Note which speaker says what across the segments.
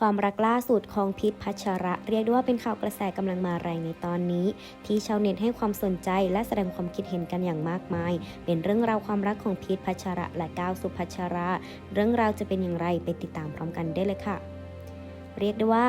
Speaker 1: ความรักล่าสุดของพีทพัชระ เรียกได้ว่าเป็นข่าวกระแสกำลังมาแรงในตอนนี้ ที่ชาวเน็ตให้ความสนใจและแสดงความคิดเห็นกันอย่างมากมาย เป็นเรื่องราวความรักของพีทพัชระและก้าวสุพัชระ เรื่องราวจะเป็นอย่างไรไปติดตามพร้อมกันได้เลยค่ะ เรียกได้ว่า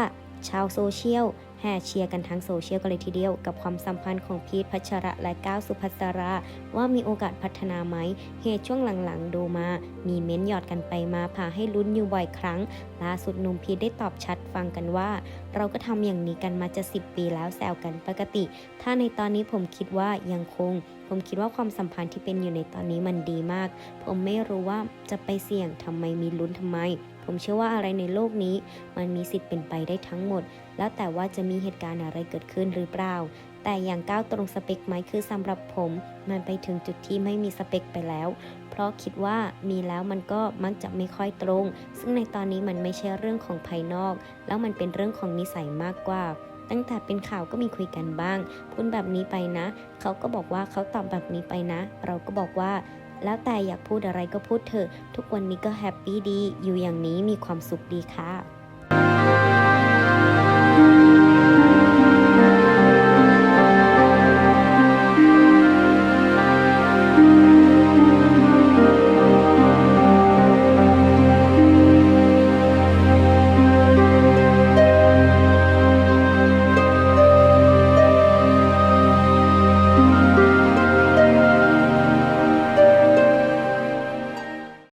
Speaker 1: ชาวโซเชียล แห่เชียร์กันทั้งโซเชียลกันเลยทีเดียว กับความสัมพันธ์ของพีทพัชระและก้าวสุภัสรา ว่ามีโอกาสพัฒนาไหม เหตุช่วงหลังๆ ดูมา มีเม้นหยอดกันไปมาพาให้ลุ้นอยู่บ่อยครั้ง ล่าสุดหนุ่มพีทได้ตอบชัดฟังกันว่า เราก็ทำอย่างนี้กันมาจะสิบปีแล้วแซวกันปกติ ถ้าในตอนนี้ผมคิดว่ายังคงผมคิดว่าความสัมพันธ์ที่เป็นอยู่ในตอนนี้มันดีมาก ผมไม่รู้ว่าจะไปเสี่ยงทำไมมีลุ้นทำไม ผมเชื่อว่าอะไรในโลกนี้ มันมีสิทธิ์เป็นไปได้ทั้งหมด แล้วแต่ว่าจะมีเหตุการณ์อะไรเกิดขึ้นหรือเปล่า แต่อย่างก้าวตรงสเปคไหมคือสำหรับผม มันไปถึงจุดที่ไม่มีสเปคไปแล้ว เพราะคิดว่ามีแล้วมันก็มักจะไม่ค่อยตรง ซึ่งในตอนนี้มันไม่ใช่เรื่องของภายนอก แล้วมันเป็นเรื่องของนิสัยมากกว่า ตั้งแต่เป็นข่าวก็มีคุยกันบ้างพูดแบบนี้ไปนะ เขาก็บอกว่าเขาตอบแบบนี้ไปนะ เราก็บอกว่า แล้วแต่อยากพูดอะไรก็พูดเถอะ ทุกวันนี้ก็แฮปปี้ดี อยู่อย่างนี้มีความสุขดีค่ะ